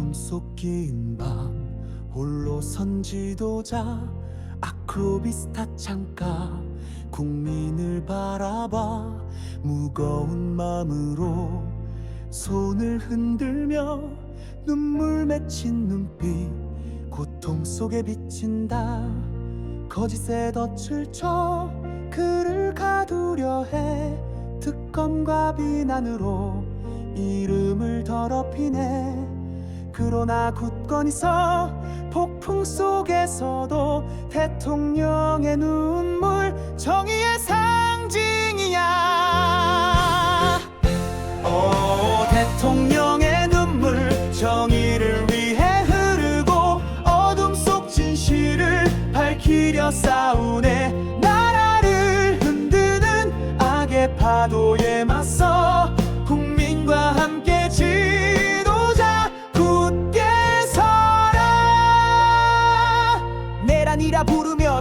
어둠 속 긴 밤 홀로 선 지도자 아크로비스타 창가. 국민을 바라봐 무거운 마음으로 손을 흔들며 눈물 맺힌 눈빛 고통 속에 비친다. 거짓에 덫을 쳐 그를 가두려 해. 특검과 비난으로 이름을 더럽히네 그러나 굳건히 서 폭풍 속에서도 대통령의 눈물 정의의 상징이야. 오 대통령의 눈물 정의를 위해 흐르고 어둠 속 진실을 밝히려 싸우네. 나라를 흔드는 악의 파도에 맞서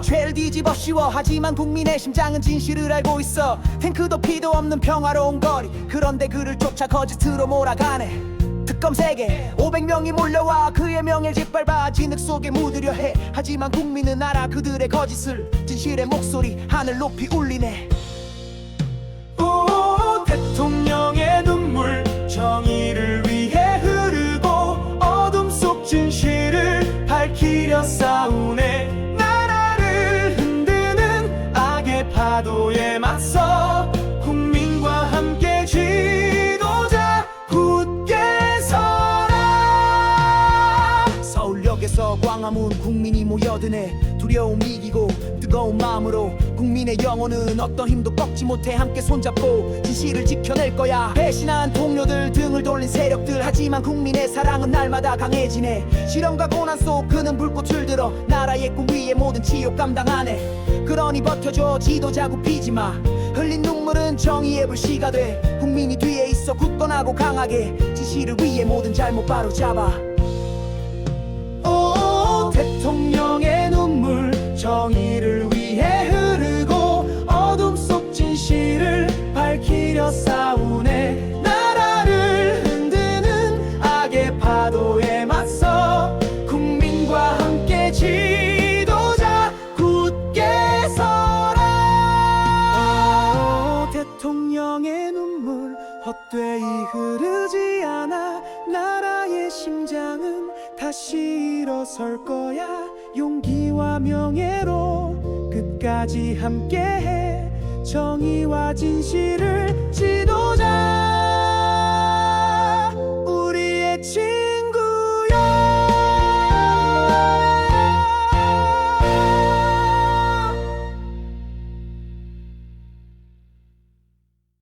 죄를 뒤집어 씌워. 하지만 국민의 심장은 진실을 알고 있어. 탱크도 피도 없는 평화로운 거리. 그런데 그를 쫓아 거짓으로 몰아가네. 특검 세계 500명이 몰려와 그의 명예를 짓밟아 진흙 속에 묻으려 해. 하지만 국민은 알아 그들의 거짓을 진실의 목소리 하늘 높이 울리네. 오 대통령의 눈물 정의를 위해 흐르고 어둠 속 진실을 밝히려 싸우네 서울역에서 광화문 국민이 모여드네. 두려움 이기고 뜨거운 마음으로 국민의 영혼은 어떤 힘도 꺾지 못해 함께 손잡고 진실을 지켜낼 거야. 배신한 동료들 등을 돌린 세력들 하지만 국민의 사랑은 날마다 강해지네. 시련과 고난 속 그는 불꽃을 들어 나라의 꿈 위에 모든 치욕 감당하네. 그러니 버텨줘 지도자 굽히지 마. 흘린 눈물은 정의의 불씨가 돼. 국민이 뒤에 있어 굳건하고 강하게 진실을 위해 모든 잘못 바로잡아 밝히려 싸우네. 나라를 흔드는 악의 파도에 맞서 국민과 함께 지도자 굳게 서라. 오 대통령의 눈물 헛되이 흐르지 않아. 나라의 심장은 다시 일어설 거야. 용기와 명예로 끝까지 함께해 정의와 진실을 지도자.